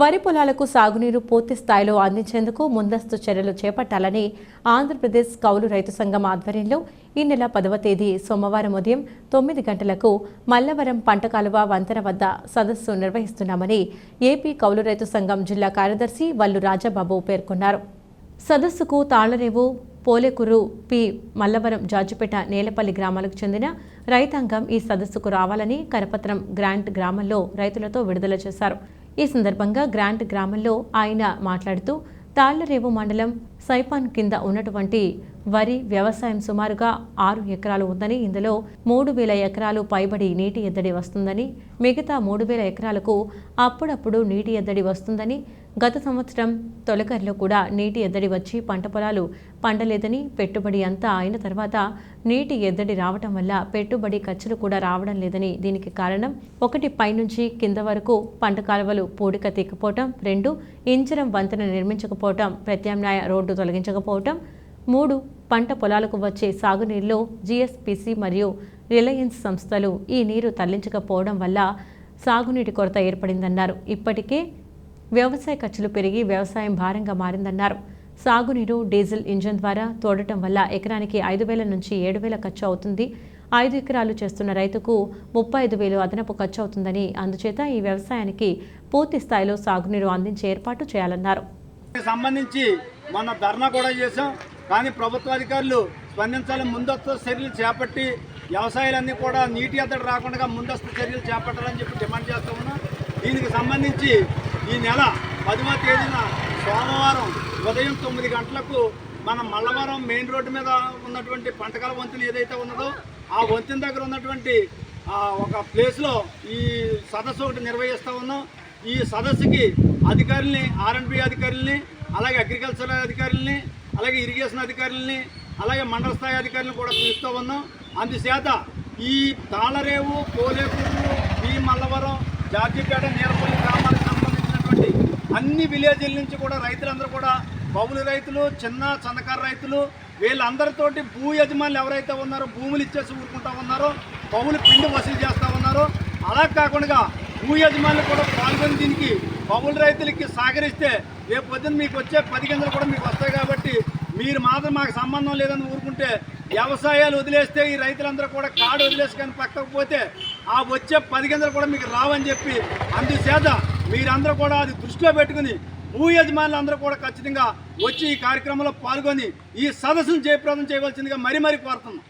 వరి పొలాలకు సాగునీరు పూర్తి స్థాయిలో అందించేందుకు ముందస్తు చర్యలు చేపట్టాలని ఆంధ్రప్రదేశ్ కౌలు రైతు సంఘం ఆధ్వర్యంలో ఈ నెల పదవ తేదీ సోమవారం ఉదయం తొమ్మిది గంటలకు మల్లవరం పంటకాలువ వంతెన వద్ద సదస్సు నిర్వహిస్తున్నామని ఏపీ కౌలు రైతు సంఘం జిల్లా కార్యదర్శి వల్లు రాజాబాబు పేర్కొన్నారు. సదస్సుకు తాళ్ళరేవు పోలేకురు పి. మల్లవరం జాజిపేట నేలపల్లి గ్రామాలకు చెందిన రైతాంగం ఈ సదస్సుకు రావాలని కరపత్రం గ్రాంట్ గ్రామంలో రైతులతో విడుదల చేశారు. ఈ సందర్భంగా గ్రాంట్ గ్రామంలో ఆయన మాట్లాడుతూ తాళ్ళరేవు మండలం సైపాన్ కింద ఉన్నటువంటి వరి వ్యవసాయం సుమారుగా ఆరు ఎకరాలు ఉందని ఇందులో మూడు వేల ఎకరాలు పైబడి నీటి ఎద్దడి వస్తుందని మిగతా మూడు వేల ఎకరాలకు అప్పుడప్పుడు నీటి ఎద్దడి వస్తుందని గత సంవత్సరం తొలకరిలో కూడా నీటి ఎద్దడి వచ్చి పంట పొలాలు పండలేదని పెట్టుబడి అంతా అయిన తర్వాత నీటి ఎద్దడి రావటం వల్ల పెట్టుబడి ఖర్చులు కూడా రావడం లేదని దీనికి కారణం ఒకటి పైనుంచి కింద వరకు పంట కాలువలు పూడిక తీకపోవటం రెండు ఇంచరం వంతెన నిర్మించకపోవటం ప్రత్యామ్నాయ రోడ్డు తొలగించకపోవటం. మూడు పంట పొలాలకు వచ్చే సాగునీరులో జీఎస్పీసీ మరియు రిలయన్స్ సంస్థలు ఈ నీరు తరలించకపోవడం వల్ల సాగునీటి కొరత ఏర్పడిందన్నారు. ఇప్పటికే వ్యవసాయ ఖర్చులు పెరిగి వ్యవసాయం భారంగా మారిందన్నారు. సాగునీరు డీజిల్ ఇంజన్ ద్వారా తోడటం వల్ల ఎకరానికి ఐదు వేల నుంచి ఏడు వేల ఖర్చు అవుతుంది. ఐదు ఎకరాలు చేస్తున్న రైతుకు ముప్పై ఐదు వేలు అదనపు ఖర్చు అవుతుందని అందుచేత ఈ వ్యవసాయానికి పూర్తి స్థాయిలో సాగునీరు అందించే ఏర్పాటు చేయాలన్నారు. సంబంధించి మొన్న ధర్నా కూడా చేశాం. కానీ ప్రభుత్వ అధికారులు స్పందించాలని ముందస్తు చర్యలు చేపట్టి వ్యవసాయాలన్నీ కూడా నీటి ఎద్దడి రాకుండా ముందస్తు చర్యలు చేపట్టాలని చెప్పి డిమాండ్ చేస్తూ ఉన్నాం. దీనికి సంబంధించి ఈ నెల పదవ తేదీన సోమవారం ఉదయం తొమ్మిది గంటలకు మన మల్లవరం మెయిన్ రోడ్డు మీద ఉన్నటువంటి పంటకాల వంతులు ఏదైతే ఉన్నదో ఆ వంతెన దగ్గర ఉన్నటువంటి ఒక ప్లేస్లో ఈ సదస్సు ఒకటి నిర్వహిస్తూ ఉన్నాం. ఈ సదస్సుకి అధికారుల్ని ఆర్ఎన్బి అధికారుల్ని అలాగే అగ్రికల్చర్ అధికారుల్ని అలాగే ఇరిగేషన్ అధికారుల్ని అలాగే మండల స్థాయి అధికారులను కూడా పిలుస్తూ ఉన్నాం. అందుచేత ఈ తాళరేవు కోలేకూరు బి మల్లవరం జార్జిపేట నీరపల్లి గ్రామాలకు సంబంధించినటువంటి అన్ని విలేజీల నుంచి కూడా రైతులందరూ కూడా బౌలు రైతులు చిన్న సన్నకారు రైతులు వీళ్ళందరితోటి భూ యజమానులు ఎవరైతే ఉన్నారో భూములు ఇచ్చేసి ఊరుకుంటా ఉన్నారో బౌలు పిండి వసూలు చేస్తూ ఉన్నారో. అలా కాకుండా భూ యజమానులు కూడా పాల్గొని దీనికి బౌలు రైతులకి సహకరిస్తే రేపు పొద్దున్న మీకు వచ్చే పది గింజలు కూడా మీకు వస్తాయి కాబట్టి మీరు మాత్రం మాకు సంబంధం లేదని ఊరుకుంటే వ్యవసాయాలు వదిలేస్తే ఈ రైతులందరూ కూడా కాడు వదిలేసుకొని పక్కకు పోతే ఆ వచ్చే పది గింజలు కూడా మీకు రావని చెప్పి అందుచేత మీరందరూ కూడా అది దృష్టిలో పెట్టుకుని భూ యజమానులు అందరూ కూడా ఖచ్చితంగా వచ్చి ఈ కార్యక్రమంలో పాల్గొని ఈ సదస్సును జయప్రదం చేయవలసిందిగా మరీ మరీ కోరుతున్నాం.